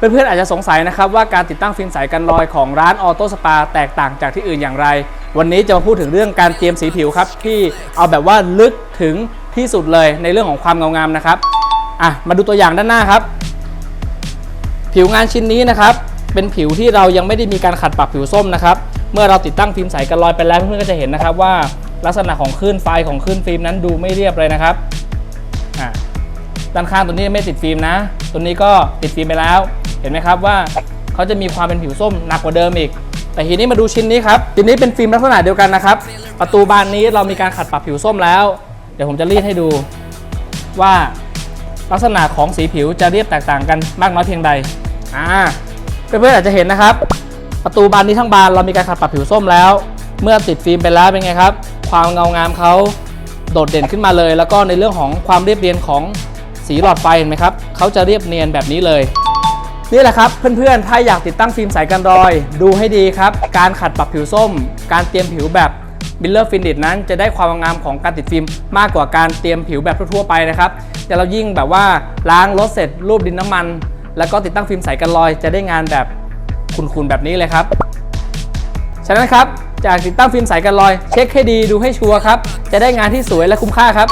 เพื่อนๆอาจจะสงสัยนะครับว่าการติดตั้งฟิล์มใสกันรอยของร้านออโต้สปาแตกต่างจากที่อื่นอย่างไร วันนี้จะมาพูดถึงเรื่องการเตรียมสีผิวครับที่เอาแบบว่าลึกถึงที่สุดเลยในเรื่องของความเงางามนะครับอะมาดูตัวอย่างด้านหน้าครับ ผิวงานชิ้นนี้นะครับ เป็นผิวที่เรายังไม่ได้มีการขัดปรับผิวส้มนะครับ เมื่อเราติดตั้งฟิล์มใสกันรอยไปแล้วเพื่อนๆก็จะเห็นนะครับว่าลักษณะของคลื่นไฟของคลื่นฟิล์มนั้นดูไม่เรียบเลยนะครับอะด้านข้างตัวนี้ไม่ติดฟิล์มนะ ตัวนี้ก็ติดฟิล์มไปแล้ว เห็นไหมครับว่าเขาจะมีความเป็นผิวส้มหนักกว่าเดิมอีก แต่ทีนี้มาดูชิ้นนี้ครับชิ้นนี้เป็นฟิล์มลักษณะเดียวกันนะครับ ประตูบานนี้เรามีการขัดปรับผิวส้มแล้ว เดี๋ยวผมจะรีดให้ดูว่าลักษณะของสีผิวจะเรียบแตกต่างกันมากน้อยเพียงใด อ่า เพื่อนๆอาจจะเห็นนะครับ ประตูบานนี้ทั้งบานเรามีการขัดปรับผิวส้มแล้ว เมื่อติดฟิล์มไปแล้วเป็นไงครับ ความเงางามเขาโดดเด่นขึ้นมาเลย แล้วก็ในเรื่องของความเรียบเรียงของ สีหลอดไฟเห็นไหมครับเขาจะเรียบเนียนแบบนี้เลย นี่แหละครับเพื่อนๆ ถ้าอยากติดตั้งฟิล์มใสกันรอย ดูให้ดีครับ การขัดปรับผิวส้ม การเตรียมผิวแบบบิลเลอร์ฟินิชนั้นจะได้ความงามของการติดฟิล์มมากกว่าการเตรียมผิวแบบทั่วๆไปนะครับแต่เรายิ่งแบบว่าล้างรถเสร็จรูปดินน้ำมัน แล้วก็ติดตั้งฟิล์มใสกันรอย จะได้งานแบบคุณๆแบบนี้เลยครับ ฉะนั้นครับจากติดตั้งฟิล์มใสกันรอย เช็คให้ดีดูให้ชัวร์ครับ จะได้งานที่สวยและคุ้มค่าครับ